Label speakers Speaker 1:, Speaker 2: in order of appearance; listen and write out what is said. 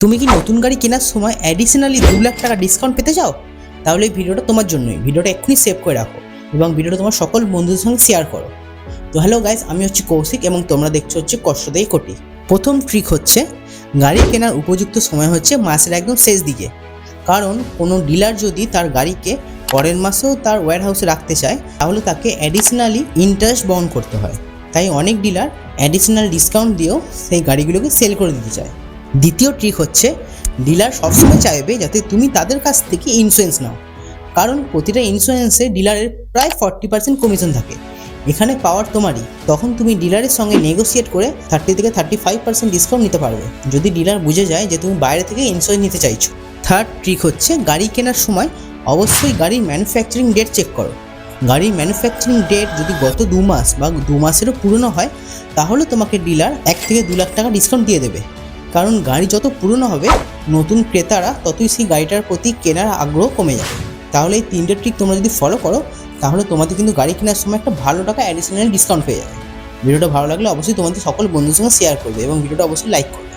Speaker 1: তুমি কি নতুন গাড়ি কেনার সময় অ্যাডিশনালি দু লাখ টাকা ডিসকাউন্ট পেতে চাও? তাহলে এই ভিডিওটা তোমার জন্যই। ভিডিওটা এক্ষুনি সেভ করে রাখো এবং ভিডিওটা তোমার সকল বন্ধুদের সঙ্গে শেয়ার করো। তো হ্যালো গাইজ আমি হচ্ছে কৌশিক এবং তোমরা দেখছ হচ্ছে কষ্টদেই কোটি। প্রথম ট্রিক হচ্ছে, গাড়ি কেনার উপযুক্ত সময় হচ্ছে মাসের একদম শেষ দিকে। কারণ কোনো ডিলার যদি তার গাড়িকে পরের মাসেও তার ওয়্যার হাউসে রাখতে চায়, তাহলে তাকে অ্যাডিশনালি ইন্টারেস্ট বহন করতে হয়। তাই অনেক ডিলার অ্যাডিশনাল ডিসকাউন্ট দিয়েও সেই গাড়িগুলোকে সেল করে দিতে চায়। দ্বিতীয় ট্রিক হচ্ছে ডিলার সবসময় চাইবে যাতে তুমি তাদের কাছ থেকে ইন্স্যুরেন্স নাও। কারণ প্রতিটা ইন্স্যুরেন্সে ডিলারের প্রায় ফর্টি পার্সেন্ট কমিশন থাকে। এখানে পাওয়ার তোমারই। তখন তুমি ডিলারের সঙ্গে নেগোসিয়েট করে থার্টি থেকে থার্টি ফাইভ পার্সেন্ট ডিসকাউন্ট নিতে পারবে। যদি ডিলার বুঝে যায় যে তুমি বাইরে থেকে ইন্স্যুরেন্স নিতে চাইছো। থার্ড ট্রিক হচ্ছে, গাড়ি কেনার সময় অবশ্যই গাড়ির ম্যানুফ্যাকচারিং ডেট চেক করো। গাড়ির ম্যানুফ্যাকচারিং ডেট যদি গত দু মাস বা দু মাসেরও পুরনো হয়, তাহলে তোমাকে ডিলার এক থেকে দু লাখ টাকা ডিসকাউন্ট দিয়ে দেবে। কারণ গাড়ি যত পুরনো হবে, নতুন ক্রেতারা ততই সেই গাড়িটার প্রতি কেনার আগ্রহ কমে যাবে। তাহলে এই তিনটে ট্রিক তোমরা যদি ফলো করো, তাহলে তোমাদের কিন্তু গাড়ি কেনার সময় একটা ভালো টাকা অ্যাডিশনাল ডিসকাউন্ট পেয়ে যাবে। ভিডিওটা ভালো লাগলে অবশ্যই তোমাদের সকল বন্ধুর সঙ্গে শেয়ার করবে এবং ভিডিওটা অবশ্যই লাইক করবে।